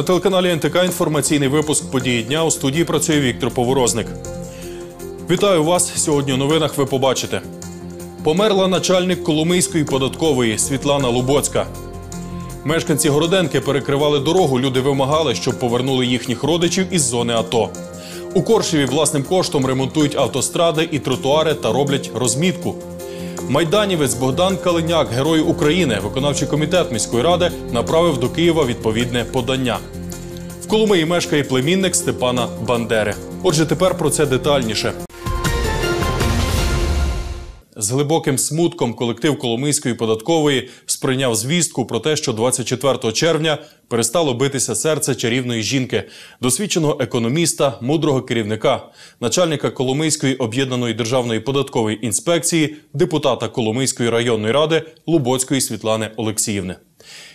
На телеканалі НТК інформаційний випуск події дня у студії працює Віктор Поворозник. Вітаю вас. Сьогодні у новинах ви побачите. Померла начальник Коломийської податкової Світлана Лубоцька. Мешканці Городенки перекривали дорогу. Люди вимагали, щоб повернули їхніх родичів із зони АТО. У Коршеві власним коштом ремонтують автостради і тротуари та роблять розмітку. Майданівець Богдан Калиняк, герой України, виконавчий комітет міської ради, направив до Києва відповідне подання. Коломиї мешкає племінник Степана Бандери. Отже, тепер про це детальніше. З глибоким смутком колектив Коломийської податкової сприйняв звістку про те, що 24 червня перестало битися серце чарівної жінки, досвідченого економіста, мудрого керівника, начальника Коломийської об'єднаної державної податкової інспекції, депутата Коломийської районної ради Лубоцької Світлани Олексіївни.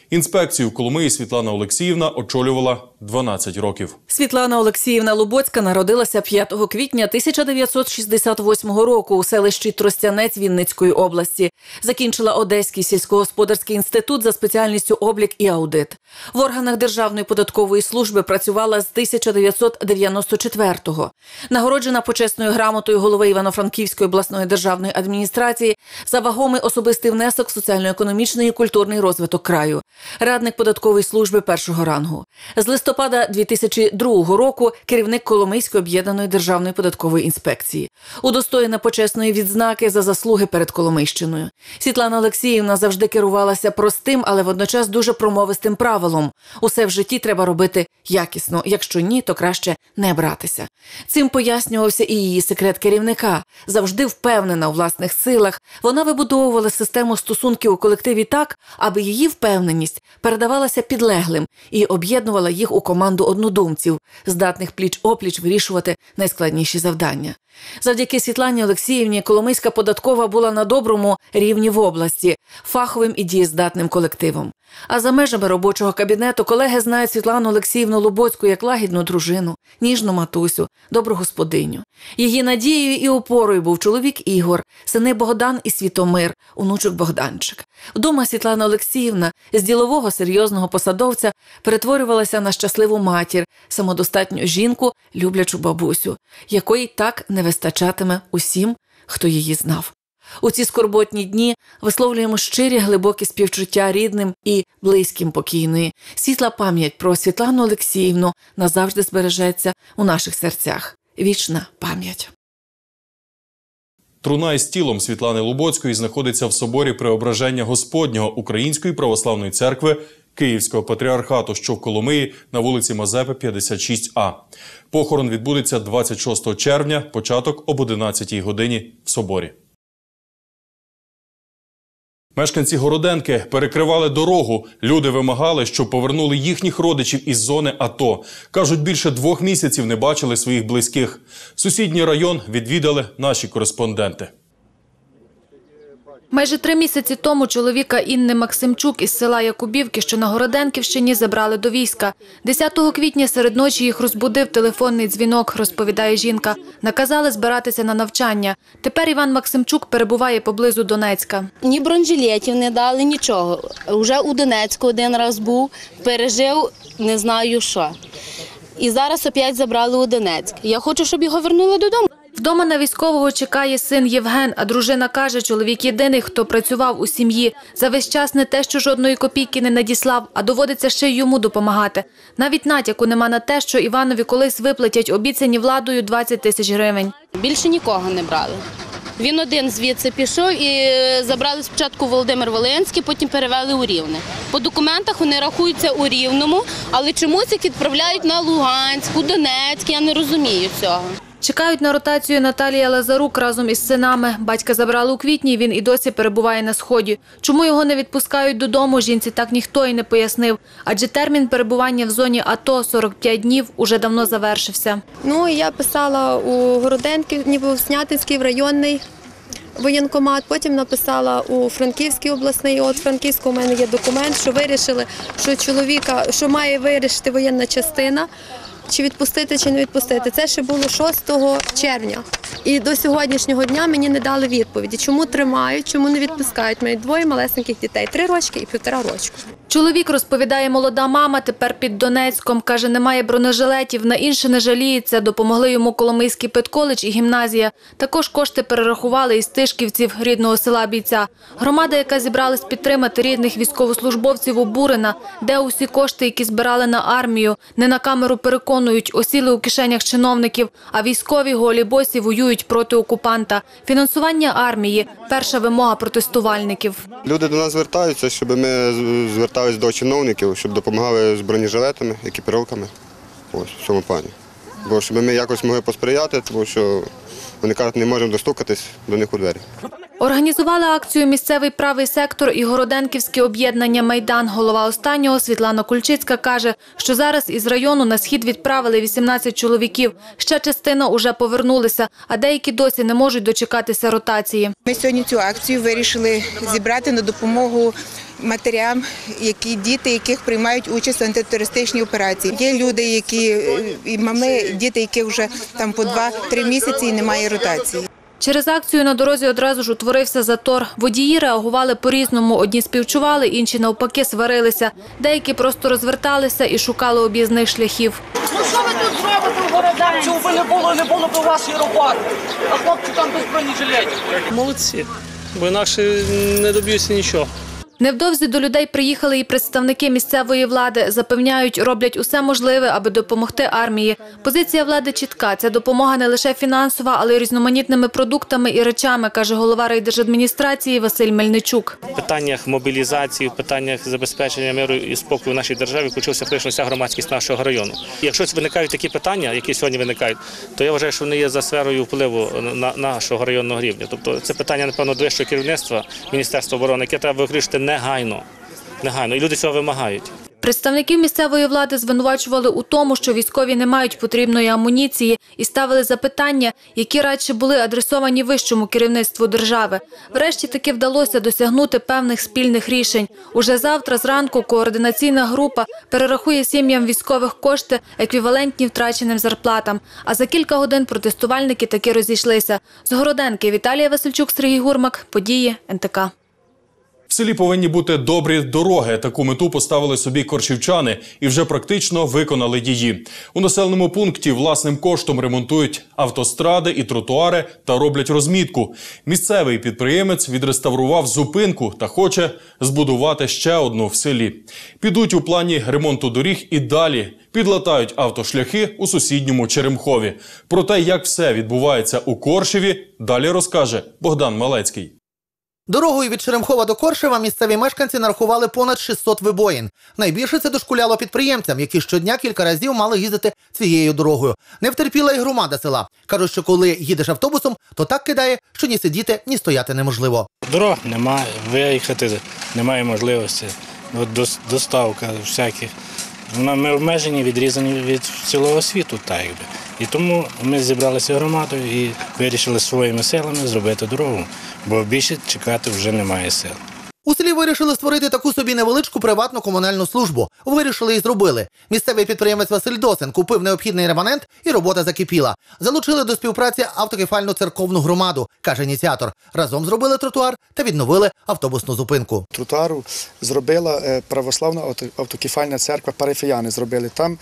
Інспекцію Коломиї Світлана Олексіївна очолювала 12 років. Світлана Олексіївна Лубоцька народилася 5 квітня 1968 року у селищі Тростянець Вінницької області. Закінчила Одеський сільськогосподарський інститут за спеціальністю облік і аудит. В органах Державної податкової служби працювала з 1994-го. Нагороджена почесною грамотою голови Івано-Франківської обласної державної адміністрації за вагомий особистий внесок в соціально-економічний і культурний розвиток краю. Радник податкової служби першого рангу. З листопада 2002 року керівник Коломийської об'єднаної державної податкової інспекції. Удостоєна почесної відзнаки за заслуги перед Коломийщиною. Світлана Олексіївна завжди керувалася простим, але водночас дуже промовистим правилом. Усе в житті треба робити якісно. Якщо ні, то краще не братися. Цим пояснювався і її секрет керівника. Завжди впевнена у власних силах. Вона вибудовувала систему стосунків у колективі так, аби її впевненість передавалася підлеглим і об'єднувала їх у команду однодумців, здатних пліч опліч вирішувати найскладніші завдання. Завдяки Світлані Олексіївні Коломийська податкова була на доброму рівні в області, фаховим і дієздатним колективом. А за межами робочого кабінету колеги знають Світлану Олексіївну Лубоцьку як лагідну дружину, ніжну матусю, добру господиню. Її надією і опорою був чоловік Ігор, сини Богдан і Світомир, онучок Богданчик. Вдома Світлана Олексіївна з ділового серйозного посадовця перетворювалася на щасливу матір, самодостатню жінку, люблячу бабусю, якої так не вистачатиме усім, хто її знав. У ці скорботні дні висловлюємо щирі глибокі співчуття рідним і близьким покійної. Світла пам'ять про Світлану Олексіївну назавжди збережеться у наших серцях. Вічна пам'ять. Труна із тілом Світлани Лубоцької знаходиться в соборі Преображення Господнього Української православної церкви Київського патріархату, що в Коломиї на вулиці Мазепи, 56А. Похорон відбудеться 26 червня, початок об 11 годині в соборі. Мешканці Городенки перекривали дорогу. Люди вимагали, щоб повернули їхніх родичів із зони АТО. Кажуть, більше двох місяців не бачили своїх близьких. Сусідній район відвідали наші кореспонденти. Майже три місяці тому чоловіка Інни Максимчук із села Якубівки, що на Городенківщині, забрали до війська. 10 квітня серед ночі їх розбудив телефонний дзвінок, розповідає жінка. Наказали збиратися на навчання. Тепер Іван Максимчук перебуває поблизу Донецька. Ні бронежилетів не дали, нічого. Уже у Донецьку один раз був, пережив не знаю що. І зараз опять забрали у Донецьк. Я хочу, щоб його вернули додому. Вдома на військового чекає син Євген, а дружина каже, чоловік єдиний, хто працював у сім'ї. За весь час не те, що жодної копійки не надіслав, а доводиться ще й йому допомагати. Навіть натяку нема на те, що Іванові колись виплатять обіцяні владою 20 тисяч гривень. Більше нікого не брали. Він один звідси пішов і забрали спочатку Володимир Волинський, потім перевели у Рівне. По документах вони рахуються у Рівному, але чомусь їх відправляють на Луганськ, у Донецьк. Я не розумію цього. Чекають на ротацію Наталія Лазарук разом із синами. Батька забрали у квітні, він і досі перебуває на сході. Чому його не відпускають додому, жінці так ніхто і не пояснив. Адже термін перебування в зоні АТО 45 днів уже давно завершився. Ну, я писала у Городенки, ніби в Снятинський в районний воєнкомат, потім написала у Франківський обласний. От Франківську у мене є документ, що вирішили, що чоловіка, що має вирішити воєнна частина. Чи відпустити, чи не відпустити. Це ще було 6 червня. І до сьогоднішнього дня мені не дали відповіді, чому тримають, чому не відпускають. Мають двоє малесеньких дітей три рочки і півтора рочку. Чоловік розповідає, молода мама тепер під Донецьком. Каже, немає бронежилетів, на інше не жаліється. Допомогли йому Коломийський педколедж і гімназія. Також кошти перерахували із тишківців рідного села бійця. Громада, яка зібралась підтримати рідних військовослужбовців, обурена. Де усі кошти, які збирали на армію? Не на камеру переконують, осіли у кишенях чиновників, а військові голі босі воюють проти окупанта. Фінансування армії – перша вимога протестувальників. Люди до нас звертаються, щоб ми з- зверталися до чиновників, щоб допомагали з бронежилетами, екіпіровками. Ось в цьому плані. Бо щоб ми якось могли посприяти, тому що вони кажуть, не можемо достукатись до них у двері. Організували акцію місцевий правий сектор і Городенківське об'єднання Майдан. Голова останнього Світлана Кульчицька каже, що зараз із району на схід відправили 18 чоловіків. Ще частина уже повернулися, а деякі досі не можуть дочекатися ротації. Ми сьогодні цю акцію вирішили зібрати на допомогу матерям, які діти, яких приймають участь в антитерористичній операції. Є люди, які і мами, діти, яких вже там по 2-3 місяці і немає ротації. Через акцію на дорозі одразу ж утворився затор. Водії реагували по-різному. Одні співчували, інші навпаки сварилися. Деякі просто розверталися і шукали об'їзних шляхів. Ну що ви тут зробите в городах? Цього би не було, не було б у вас роботи. А хлопці там без бронежилетів. Молодці, бо інакше не доб'юся нічого. Невдовзі до людей приїхали і представники місцевої влади. Запевняють, роблять усе можливе, аби допомогти армії. Позиція влади чітка. Ця допомога не лише фінансова, але й різноманітними продуктами і речами, каже голова райдержадміністрації Василь Мельничук. В питаннях мобілізації, в питаннях забезпечення миру і спокою в нашій державі включився прийшла вся громадськість нашого району. Якщо виникають такі питання, які сьогодні виникають, то я вважаю, що вони є за сферою впливу на нашого районного рівня. Тобто це питання, напевно, до вищого керівництва Міністерства оборони, яке треба вирішити негайно. Негайно. І люди цього вимагають. Представників місцевої влади звинувачували у тому, що військові не мають потрібної амуніції і ставили запитання, які радше були адресовані вищому керівництву держави. Врешті таки вдалося досягнути певних спільних рішень. Уже завтра зранку координаційна група перерахує сім'ям військових кошти, еквівалентні втраченим зарплатам. А за кілька годин протестувальники таки розійшлися. З Городенки Віталія Васильчук, Сергій Гурмак. Події НТК. В селі повинні бути добрі дороги. Таку мету поставили собі корчівчани і вже практично виконали її. У населеному пункті власним коштом ремонтують автостради і тротуари та роблять розмітку. Місцевий підприємець відреставрував зупинку та хоче збудувати ще одну в селі. Підуть у плані ремонту доріг і далі підлатають автошляхи у сусідньому Черемхові. Про те, як все відбувається у Коршеві, далі розкаже Богдан Малецький. Дорогою від Черемхова до Коршева місцеві мешканці нарахували понад 600 вибоїн. Найбільше це дошкуляло підприємцям, які щодня кілька разів мали їздити цією дорогою. Не втерпіла й громада села. Кажуть, що коли їдеш автобусом, то так кидає, що ні сидіти, ні стояти неможливо. Дорог немає, виїхати немає можливості. Доставка всяких. Ми обмежені, відрізані від цілого світу, так якби. І тому ми зібралися громадою і вирішили своїми силами зробити дорогу, бо більше чекати вже немає сил. У селі вирішили створити таку собі невеличку приватну комунальну службу. Вирішили і зробили. Місцевий підприємець Василь Досин купив необхідний реманент, і робота закипіла. Залучили до співпраці автокефальну церковну громаду, каже ініціатор. Разом зробили тротуар та відновили автобусну зупинку. тротуару зробила е, православна авто- автокефальна церква парафіяни. Зробили там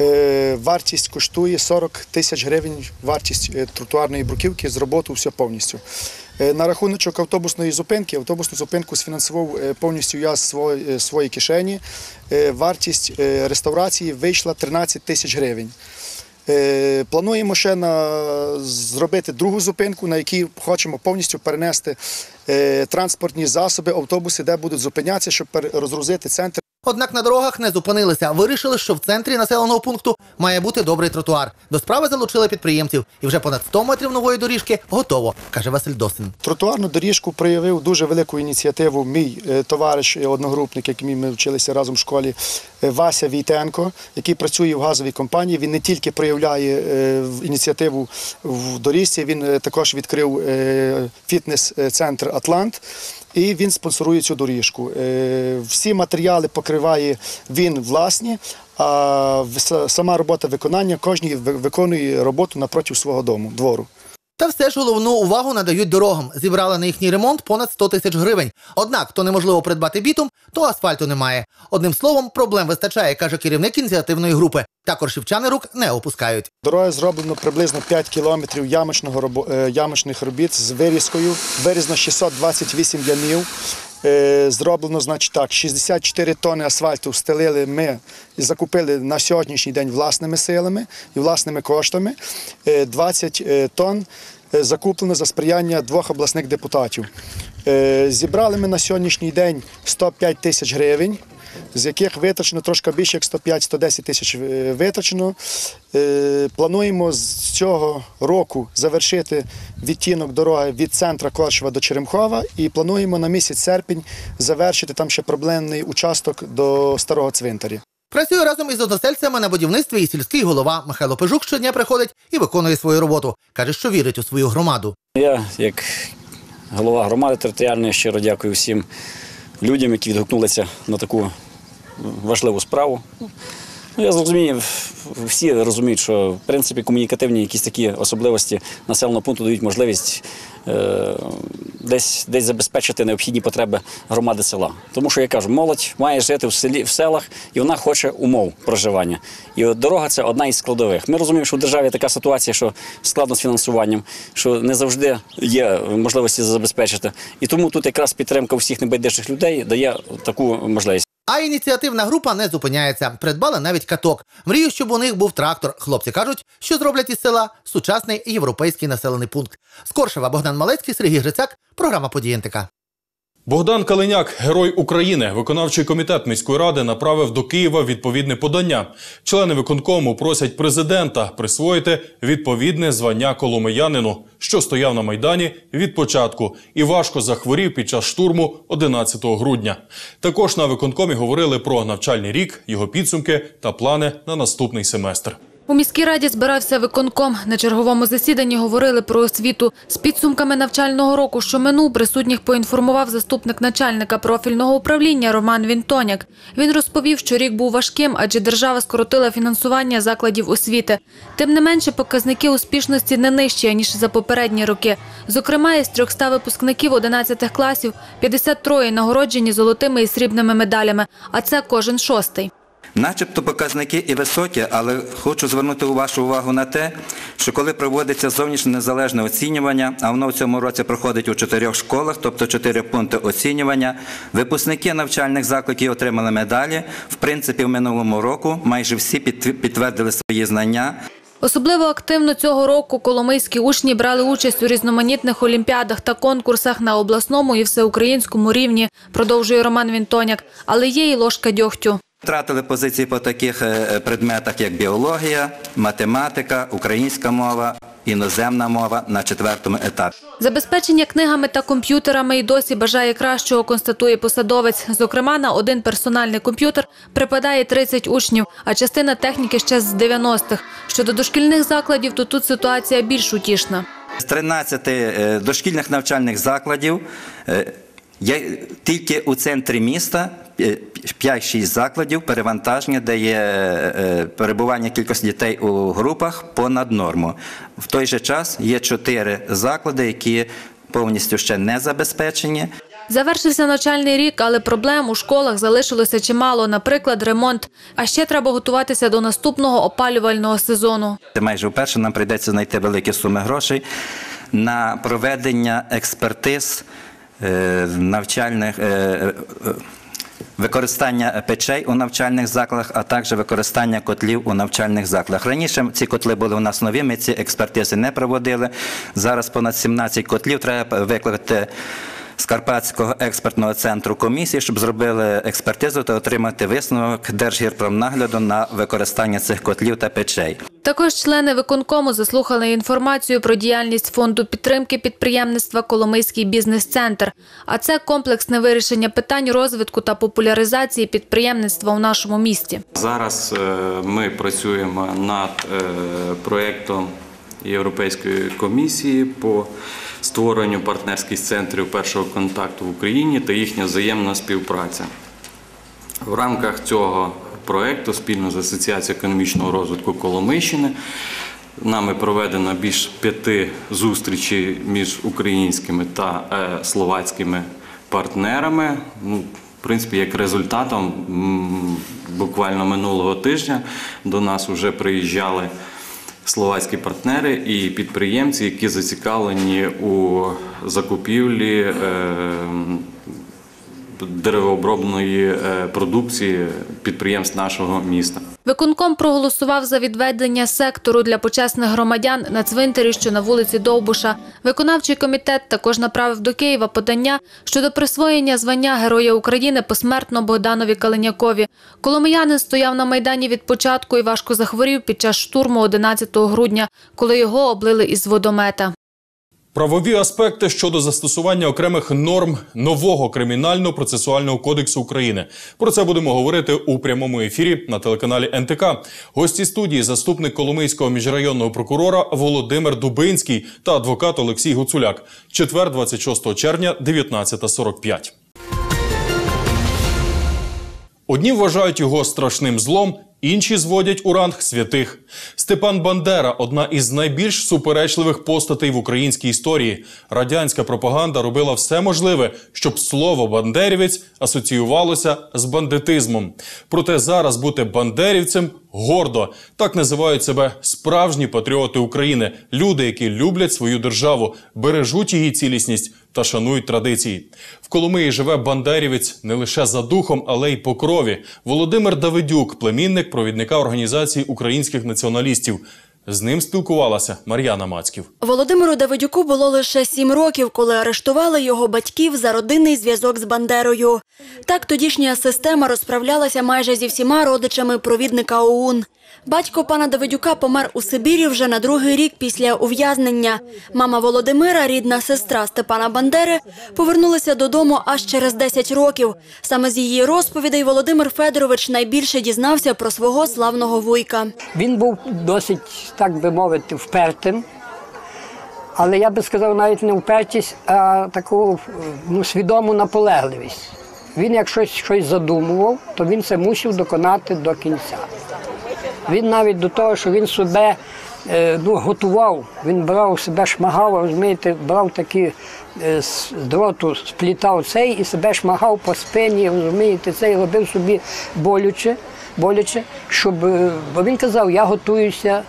е, вартість коштує 40 тисяч гривень. Вартість е, тротуарної бруківки з роботу все повністю. Е, На рахуночок автобусної зупинки, автобусну зупинку сфінансував е, повністю я з е, кишені. Е, Вартість реставрації вийшла 13 тисяч гривень. Плануємо ще на, зробити другу зупинку, на якій хочемо повністю перенести транспортні засоби, автобуси, де будуть зупинятися, щоб розгрузити центр. Однак на дорогах не зупинилися. Вирішили, що в центрі населеного пункту має бути добрий тротуар. До справи залучили підприємців, і вже понад 100 метрів нової доріжки готово, каже Василь Досин. Тротуарну доріжку проявив дуже велику ініціативу мій е, товариш одногрупник, яким ми вчилися разом в школі, е, Вася Війтенко, який працює в газовій компанії. Він не тільки проявляє е, ініціативу в доріжці, він також відкрив фітнес-центр Атлант. І він спонсорує цю доріжку. Е, Всі матеріали покриває він власні, а сама робота виконання, кожен виконує роботу напроти свого дому, двору. Та все ж головну увагу надають дорогам. Зібрали на їхній ремонт понад 100 тисяч гривень. Однак, то неможливо придбати бітум, то асфальту немає. Одним словом, проблем вистачає, каже керівник ініціативної групи. Також шівчани рук не опускають. Дорога зроблено приблизно 5 кілометрів ямочного робо- е, ямочних робіт з вирізкою. Вирізно 628 ямів. Е, Зроблено, значить так, 64 тонни асфальту встелили ми і закупили на сьогоднішній день власними силами і власними коштами. Е, 20 е, тонн е, закуплено за сприяння двох обласних депутатів. Зібрали ми на сьогоднішній день 105 тисяч гривень з яких витрачено трошки більше як 105-110 тисяч е, витрачено. Е, Плануємо з цього року завершити відтінок дороги від центра Коршева до Черемхова і плануємо на місяць серпень завершити там ще проблемний участок до старого цвинтаря. Працює разом із односельцями на будівництві і сільський голова Михайло Пежук щодня приходить і виконує свою роботу. Каже, що вірить у свою громаду. Я, як голова громади територіальної, щиро дякую всім людям, які відгукнулися на таку важливу справу. Ну, я зрозумію, всі розуміють, що в принципі комунікативні якісь такі особливості населеного пункту дають можливість е, десь, десь забезпечити необхідні потреби громади села. Тому що я кажу, молодь має жити в селі в селах, і вона хоче умов проживання. І от дорога це одна із складових. Ми розуміємо, що в державі така ситуація, що складно з фінансуванням, що не завжди є можливості забезпечити. І тому тут якраз підтримка всіх небайдужих людей дає таку можливість. А ініціативна група не зупиняється. Придбали навіть каток. Мрію, щоб у них був трактор. Хлопці кажуть, що зроблять із села сучасний європейський населений пункт. Скоршева Богдан Малецький, Сергій Грицак. Програма «Події НТК». Богдан Калиняк, герой України, виконавчий комітет міської ради направив до Києва відповідне подання. Члени виконкому просять президента присвоїти відповідне звання коломиянину, що стояв на майдані від початку і важко захворів під час штурму 11 грудня. Також на виконкомі говорили про навчальний рік, його підсумки та плани на наступний семестр. У міській раді збирався виконком. На черговому засіданні говорили про освіту. З підсумками навчального року, що минув, присутніх поінформував заступник начальника профільного управління Роман Вінтоняк. Він розповів, що рік був важким, адже держава скоротила фінансування закладів освіти. Тим не менше, показники успішності не нижчі, ніж за попередні роки. Зокрема, із 300 випускників 11 класів 53 нагороджені золотими і срібними медалями, а це кожен шостий. Начебто показники і високі, але хочу звернути вашу увагу на те, що коли проводиться зовнішнє незалежне оцінювання, а воно в цьому році проходить у чотирьох школах, тобто чотири пункти оцінювання, випускники навчальних закладів отримали медалі. В принципі, в минулому року майже всі підтвер- підтвердили свої знання. Особливо активно цього року коломийські учні брали участь у різноманітних олімпіадах та конкурсах на обласному і всеукраїнському рівні, продовжує Роман Вінтоняк. Але є і ложка дьогтю. Втратили позиції по таких е, предметах, як біологія, математика, українська мова, іноземна мова на четвертому етапі. Забезпечення книгами та комп'ютерами і досі бажає кращого, констатує посадовець. Зокрема, на один персональний комп'ютер припадає 30 учнів, а частина техніки ще з 90-х. Щодо дошкільних закладів, то тут ситуація більш утішна. З 13 е, дошкільних навчальних закладів е, є тільки у центрі міста е, 5-6 закладів перевантаження, де є е, перебування кількості дітей у групах понад норму. В той же час є 4 заклади, які повністю ще не забезпечені. Завершився навчальний рік, але проблем у школах залишилося чимало, наприклад, ремонт. А ще треба готуватися до наступного опалювального сезону. Майже вперше нам прийдеться знайти великі суми грошей на проведення експертиз е, навчальних. Використання печей у навчальних закладах, а також використання котлів у навчальних закладах. Раніше ці котли були у нас нові, ми ці експертизи не проводили. Зараз понад 17 котлів треба викликати з Карпатського експертного центру комісії, щоб зробили експертизу та отримати висновок Держгірпромнагляду на використання цих котлів та печей. Також члени виконкому заслухали інформацію про діяльність фонду підтримки підприємництва Коломийський бізнес-центр. А це комплексне вирішення питань розвитку та популяризації підприємництва у нашому місті. Зараз е, ми працюємо над е, проєктом Європейської комісії по створенню партнерських центрів першого контакту в Україні та їхня взаємна співпраця. В рамках цього проєкту спільно з Асоціацією економічного розвитку Коломийщини. Нами проведено більш п'яти зустрічей між українськими та е, словацькими партнерами. Ну, в принципі, як результатом, буквально минулого тижня до нас вже приїжджали словацькі партнери і підприємці, які зацікавлені у закупівлі е, деревообробної е, продукції підприємств нашого міста. Виконком проголосував за відведення сектору для почесних громадян на цвинтарі, що на вулиці Довбуша. Виконавчий комітет також направив до Києва подання щодо присвоєння звання Героя України посмертно Богданові Калинякові. Коломиянин стояв на майдані від початку і важко захворів під час штурму 11 грудня, коли його облили із водомета. Правові аспекти щодо застосування окремих норм нового кримінального процесуального кодексу України. Про це будемо говорити у прямому ефірі на телеканалі НТК. Гості студії заступник Коломийського міжрайонного прокурора Володимир Дубинський та адвокат Олексій Гуцуляк. Четвер, 26 червня, 19.45. Одні вважають його страшним злом, інші зводять у ранг святих. Степан Бандера одна із найбільш суперечливих постатей в українській історії. Радянська пропаганда робила все можливе, щоб слово бандерівець асоціювалося з бандитизмом. Проте зараз бути бандерівцем гордо. Так називають себе справжні патріоти України, люди, які люблять свою державу, бережуть її цілісність та шанують традиції. В Коломиї живе бандерівець не лише за духом, але й по крові. Володимир Давидюк, племінник провідника організації українських націоналістів. З ним спілкувалася Мар'яна Мацьків. Володимиру Давидюку було лише сім років, коли арештували його батьків за родинний зв'язок з Бандерою. Так тодішня система розправлялася майже зі всіма родичами провідника ОУН. Батько пана Давидюка помер у Сибірі вже на другий рік після ув'язнення. Мама Володимира, рідна сестра Степана Бандери, повернулася додому аж через 10 років. Саме з її розповідей Володимир Федорович найбільше дізнався про свого славного вуйка. Він був досить, так би мовити, впертим. Але я би сказав, навіть не впертість, а таку ну, свідому наполегливість. Він, як щось, задумував, то він це мусив доконати до кінця. Він навіть до того, що він себе е, ну, готував, він брав себе шмагав, розумієте, брав такі е, з дроту, сплітав цей і себе шмагав по спині, розумієте, цей робив собі болюче, боляче, щоб, е, бо він казав, я готуюся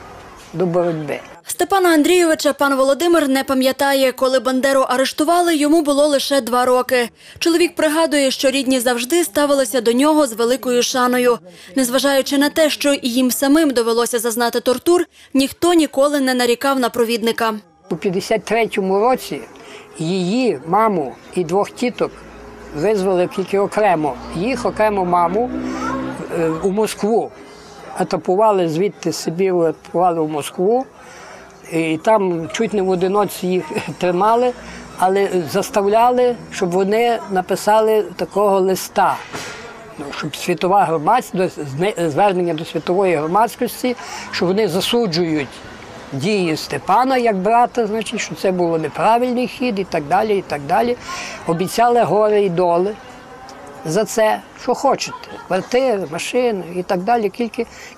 до боротьби. Степана Андрійовича пан Володимир не пам'ятає, коли Бандеру арештували, йому було лише два роки. Чоловік пригадує, що рідні завжди ставилися до нього з великою шаною. Незважаючи на те, що їм самим довелося зазнати тортур, ніхто ніколи не нарікав на провідника. У 53-му році її маму і двох тіток визвали тільки окремо. Їх окремо маму е, у Москву. Атапували звідти Сибіру, атапували в Москву. І там чуть не в одиноці їх тримали, але заставляли, щоб вони написали такого листа, ну, щоб світова громадськість, звернення до світової громадськості, що вони засуджують дії Степана як брата, значить, що це було неправильний хід і так далі. і так далі. Обіцяли гори і доли за це, що хочете, квартири, машини і так далі.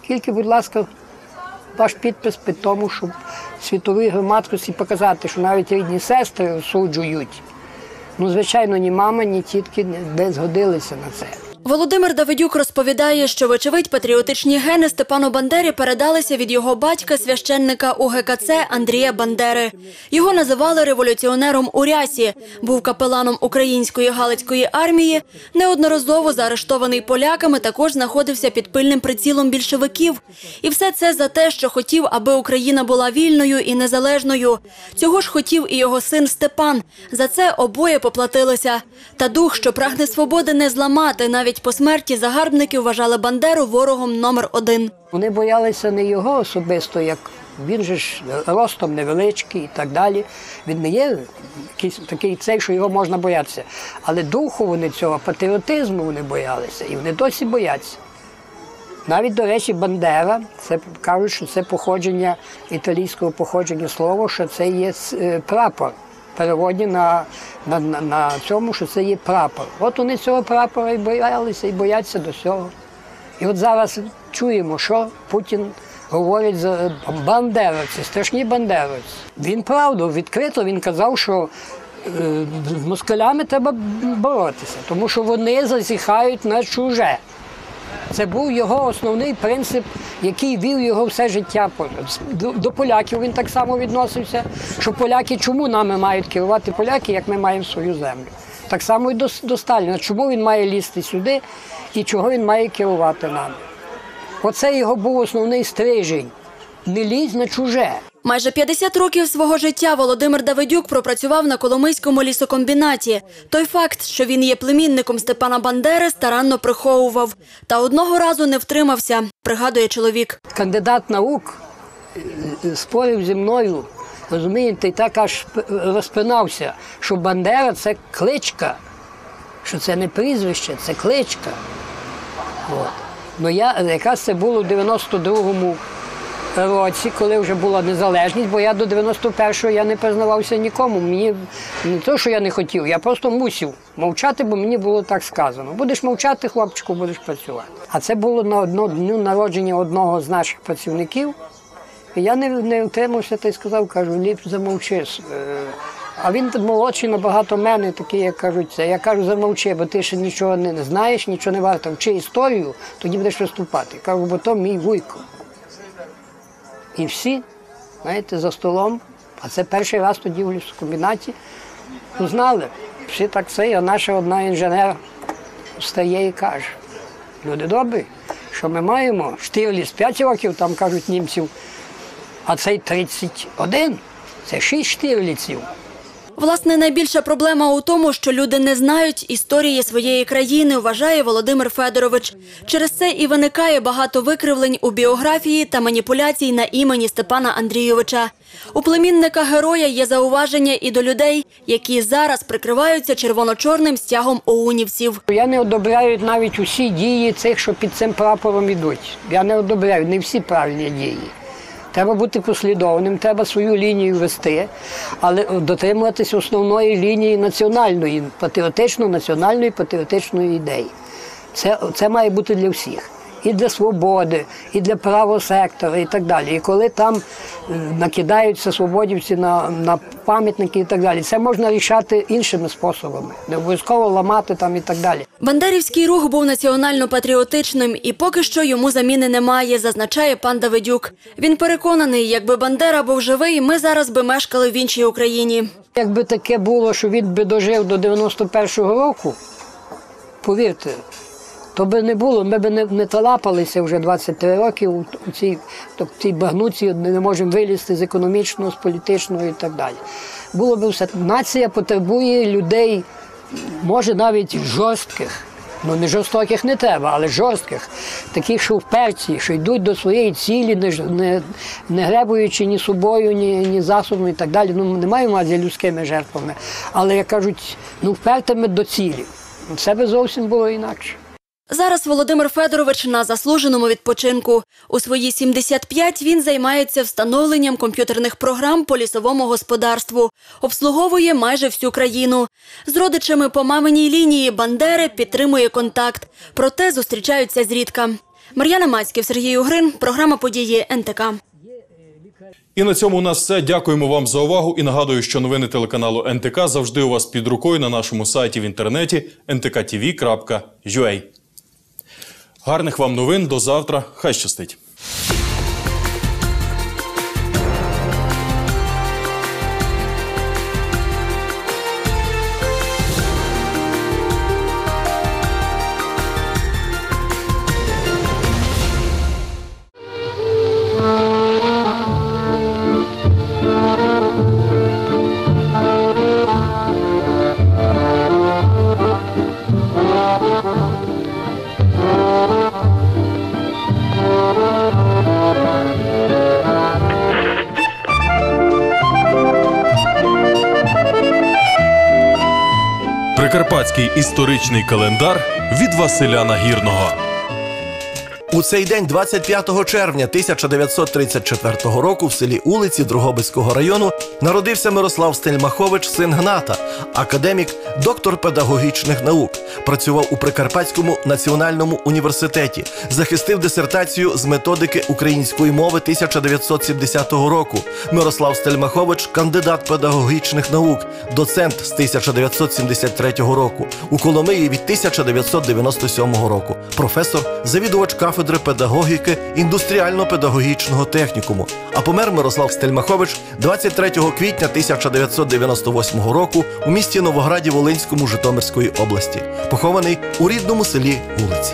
Тільки будь ласка, ваш підпис під тому, щоб світовій громадськості показати, що навіть рідні сестри осуджують. Ну, звичайно, ні мама, ні тітки не згодилися на це. Володимир Давидюк розповідає, що, вочевидь, патріотичні гени Степану Бандері передалися від його батька, священника УГКЦ Андрія Бандери. Його називали революціонером у рясі, був капеланом української галицької армії, неодноразово заарештований поляками, також знаходився під пильним прицілом більшовиків. І все це за те, що хотів, аби Україна була вільною і незалежною. Цього ж хотів і його син Степан. За це обоє поплатилися. Та дух, що прагне свободи, не зламати. Навіть по смерті загарбники вважали Бандеру ворогом номер один. Вони боялися не його особисто, як він же ж ростом невеличкий і так далі. Він не є якийсь такий цей, що його можна боятися. Але духу вони цього, патріотизму вони боялися, і вони досі бояться. Навіть, до речі, Бандера, це кажуть, що це походження італійського походження слова, що це є е, прапор. Переводні на, на, на, на цьому, що це є прапор. От вони цього прапора і боялися, і бояться до цього. І от зараз чуємо, що Путін говорить за бандеровці, страшні бандеровці. Він правду відкрито він казав, що е, з москалями треба боротися, тому що вони зазіхають на чуже. Це був його основний принцип, який вів його все життя. До, поляків він так само відносився, що поляки чому нами мають керувати поляки, як ми маємо свою землю. Так само і до, до Сталіна. Чому він має лізти сюди і чого він має керувати нами? Оце його був основний стрижень. Не лізь на чуже. Майже 50 років свого життя Володимир Давидюк пропрацював на Коломийському лісокомбінаті. Той факт, що він є племінником Степана Бандери, старанно приховував. Та одного разу не втримався, пригадує чоловік. Кандидат наук е, спорив зі мною, розумієте, і так аж розпинався, що Бандера це кличка, що це не прізвище, це кличка. От. Ну я якраз це було в 92-му році, коли вже була незалежність, бо я до 91-го я не признавався нікому. Мені не то, що я не хотів, я просто мусив мовчати, бо мені було так сказано. Будеш мовчати, хлопчику, будеш працювати. А це було на одно дню народження одного з наших працівників. І я не, не втримався та й сказав, кажу, ліпше замовчи. Е, А він молодший набагато мене, такий, як кажуть, це. Я кажу, замовчи, бо ти ще нічого не знаєш, нічого не варто. Вчи історію, тоді будеш виступати. Кажу, бо то мій вуйко. І всі, знаєте, за столом, а це перший раз тоді в лісокомбінаті, узнали. Всі так це, а наша одна інженер встає і каже, люди добрі, що ми маємо? Штирліс 5 років, там кажуть німців, а цей 31, це 6 штирліців. Власне, найбільша проблема у тому, що люди не знають історії своєї країни, вважає Володимир Федорович. Через це і виникає багато викривлень у біографії та маніпуляцій на імені Степана Андрійовича. У племінника героя є зауваження і до людей, які зараз прикриваються червоно-чорним стягом оунівців. Я не одобряю навіть усі дії цих, що під цим прапором ідуть. Я не одобряю, не всі правильні дії. Треба бути послідовним, треба свою лінію вести, але дотримуватись основної лінії національної, патріотично-національної патріотичної ідеї. Це, це має бути для всіх. І для свободи, і для правого сектора, і так далі. І коли там е, накидаються свободівці на, на пам'ятники і так далі, це можна рішати іншими способами, не обов'язково ламати там і так далі. Бандерівський рух був національно-патріотичним, і поки що йому заміни немає, зазначає пан Давидюк. Він переконаний, якби Бандера був живий, ми зараз би мешкали в іншій Україні. Якби таке було, що він би дожив до 91-го року, повірте, то би не було, ми б не, не талапалися вже 23 роки у, у цій, в цій багнуці, не, можемо вилізти з економічного, з політичного і так далі. Було б все. Нація потребує людей, може навіть жорстких. Ну, не жорстоких не треба, але жорстких, таких, що вперті, що йдуть до своєї цілі, не, не, не гребуючи ні собою, ні, ні засобами і так далі. Ну, не маємо за людськими жертвами. Але, як кажуть, ну, впертими до цілі. Це би зовсім було інакше. Зараз Володимир Федорович на заслуженому відпочинку. У свої 75 він займається встановленням комп'ютерних програм по лісовому господарству, обслуговує майже всю країну. З родичами по маминій лінії Бандери підтримує контакт, проте зустрічаються зрідка. Мар'яна Мацьків, Сергій Угрин, програма події НТК. І на цьому у нас все. Дякуємо вам за увагу і нагадую, що новини телеканалу НТК завжди у вас під рукою на нашому сайті в інтернеті ntktv.ua. Гарних вам новин до завтра. Хай щастить. Прикарпатський історичний календар від Василя Нагірного. У цей день, 25 червня 1934 року, в селі Улиці Другобицького району народився Мирослав Стельмахович, син Гната, академік, доктор педагогічних наук. Працював у Прикарпатському національному університеті, захистив дисертацію з методики української мови 1970 року. Мирослав Стельмахович, кандидат педагогічних наук, доцент з 1973 року. У Коломиї від 1997 року. Професор, завідувач кафедри педагогіки індустріально-педагогічного технікуму. А помер Мирослав Стельмахович 23 квітня 1998 року у місті Новограді Волинському Житомирської області, похований у рідному селі Улиці.